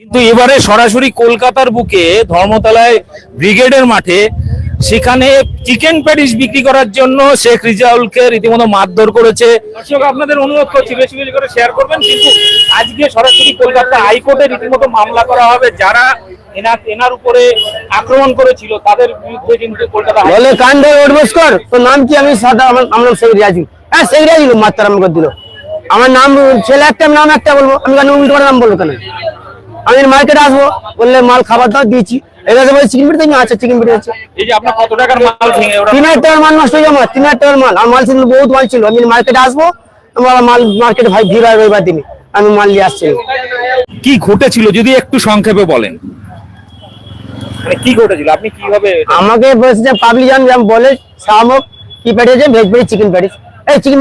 কিন্তু এবারে সরাসরি কলকাতার বুকে ধর্মতলায় ব্রিগেডের মাঠে সেখানে চিকেন প্যাটিস বিক্রি করার জন্য শেখ রিজাউলকে রীতিমতো মারধর করেছে। দর্শক আপনাদের অনুরোধ করছি বেশি বেশি করে শেয়ার করবেন কিন্তু আজকে সরাসরি কলকাতা হাইকোর্টে রীতিমতো মামলা করা হবে। যারা এনার এনার উপরে আক্রমণ করেছিল তাদের বিরুদ্ধে কিন্তু কলকাতা উঠবস কর। তোর নাম কি? আমি সাদা আমার নাম শেখ হ্যাঁ শেখ রিয়াজু মাত্রা আমাকে দিল। আমার নাম ছেলে একটা নাম একটা বলব। আমি কেন উল্টো নাম বলব কেন? আমি মার্কেটে আসব বললে মাল খাবার দাবার দিয়েছি। বলে চিকেন আচ্ছা চিকেন পিঠে আছে। এই যে আপনার কত টাকার মাল ভেঙে ওরা তিন হাজার টাকার মাল নষ্ট হয়ে আমার তিন হাজার টাকার মাল। আমার মাল ছিল বহুত মাল ছিল। আমি মার্কেটে আসব আমার মাল মার্কেটে ভাই ভিড় হয় রবিবার দিনে। আমি মাল নিয়ে আসছি। কি ঘটেছিল যদি একটু সংক্ষেপে বলেন? মানে কি ঘটেছিল? আপনি কীভাবে আমাকে বলছে যে পাবলিক জান যেমন বলে শামক কি পাঠিয়েছে ভেজ চিকেন এই চিকেন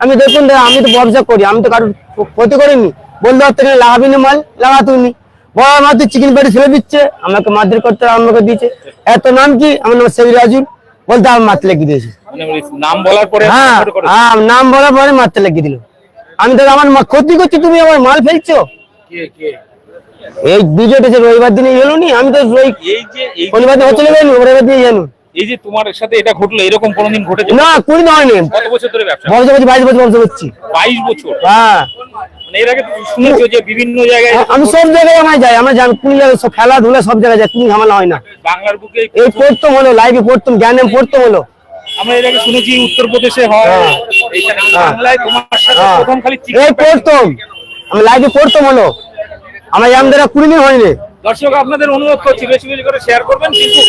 আমি দেখুন আমি তো ব্যবসা করি আমি তো কারোর ক্ষতি করিনি। বলতে পারতো লাগাবি না মাল? লাগা তুমি বড় আমার তুই চিকেন প্যাটিস ফেলে দিচ্ছে আমাকে মারধর করতে আমাকে দিয়েছে। এত নাম কি? আমার নাম শেখ রাজুল বলতে আমার মারতে লেগে দিয়েছে। মানে নাম বলার পরে হ্যাঁ হ্যাঁ নাম বলার পরে মারতে লেগে দিল। আমি তো আমার ক্ষতি করছি তুমি আমার মাল ফেলছো? এই বিজয়টা যে রবিবার দিনে এলো নি আমি তো শনিবার দিন রবিবার দিনে জানো এই যে তোমার সাথে এটা ঘটলো এরকম কোনোদিন ঘটেছে? না কুড়ি হয়নি। কত বছর ধরে ব্যবসা? বাইশ বছর ব্যবসা করছি। বাইশ বছর? হ্যাঁ। এর আগে তো যে বিভিন্ন জায়গায় আমি সব জায়গায় আমার যাই আমরা জানি কোন সব খেলাধুলা সব জায়গায় যাই কোন ঝামেলা হয় না বাংলার বুকে এই পড়তাম হলো লাইভে পড়তাম হলো আমরা এর আগে শুনেছি উত্তরপ্রদেশে হয় হ্যাঁ। এইখানে হ্যাঁ। বাংলায় তোমার সাথে হ্যাঁ। প্রথম খালি এই পড়তাম আমি লাইভে পড়তাম হলো আমার কুড়ি দিন হয়নি দর্শক আপনাদের অনুরোধ করছি বেশি বেশি করে শেয়ার করবেন কিন্তু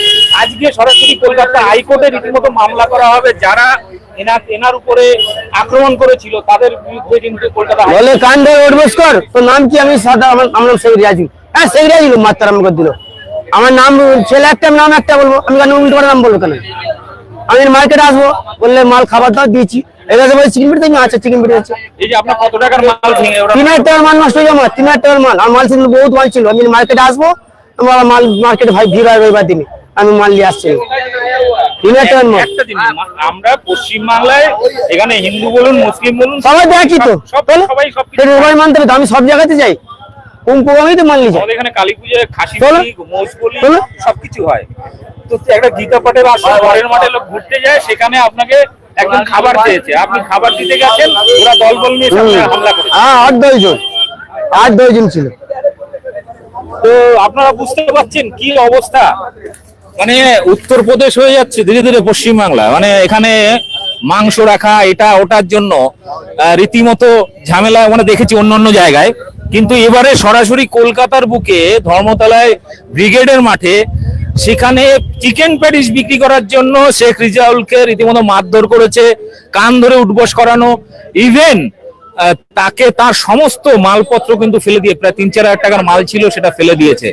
আজকে সরাসরি কলকাতা হাইকোর্টে রীতিমতো মামলা করা হবে যারা এনার এনার উপরে আক্রমণ করেছিল তাদের বিরুদ্ধে কিন্তু কলকাতা বলে তোর নাম কি? আমি সাদা আমার নাম শেখ রিয়াজু হ্যাঁ শেখ মাত্রা আমাকে দিল। আমার নাম ছেলে একটা নাম একটা বলব। আমি কেন উল্টো নাম বলব কেন? আমি মার্কেটে আসব বললে মাল খাবার দাও দিয়েছি। এবার বলে চিকেন পিঠে তুমি আচ্ছা চিকেন পিঠে এই যে আপনার কত টাকার মাল ভেঙে ওরা তিন হাজার টাকার মাল নষ্ট হয়ে আমার তিন হাজার টাকার মাল। আমার মাল ছিল বহুত মাল ছিল। আমি মার্কেটে আসব আমার মাল মার্কেটে ভাই ভিড় হয় রবিবার দিনে। আমি মাল নিয়ে আসছি তিন হাজার টাকার মাল একটা জিনিস আমরা পশ্চিম বাংলায় এখানে হিন্দু বলুন মুসলিম বলুন সবাই দেখি তো। সবাই সব সেটা মানতে আমি সব জায়গাতে যাই। কোন প্রোগ্রামেই তো মাল আমাদের এখানে কালী পুজোয় খাসি বলো। সবকিছু হয়। তো একটা গীতা পাঠের আসলে ঘরের মাঠে লোক ঘুরতে যায় সেখানে আপনাকে একজন খাবার চেয়েছে আপনি খাবার দিতে গেছেন ওরা দল বল নিয়ে হামলা হ্যাঁ আট দশ জন। আট দশ জন ছিল। তো আপনারা বুঝতে পারছেন কি অবস্থা? মানে উত্তরপ্রদেশ হয়ে যাচ্ছে ধীরে ধীরে পশ্চিমবাংলা মানে এখানে মাংস রাখা, এটা ওটার জন্য রীতিমতো ঝামেলা মানে দেখেছি অন্য অন্য জায়গায়। কিন্তু এবারে সরাসরি কলকাতার বুকে ধর্মতলায় ব্রিগেডের মাঠে সেখানে চিকেন প্যাটিস বিক্রি করার জন্য শেখ রিজাউলকে রীতিমতো মারধর করেছে, কান ধরে উঠবস করানো। ইভেন তাকে তার সমস্ত মালপত্র কিন্তু ফেলে দিয়ে প্রায় তিন চার হাজার টাকার মাল ছিল, সেটা ফেলে দিয়েছে।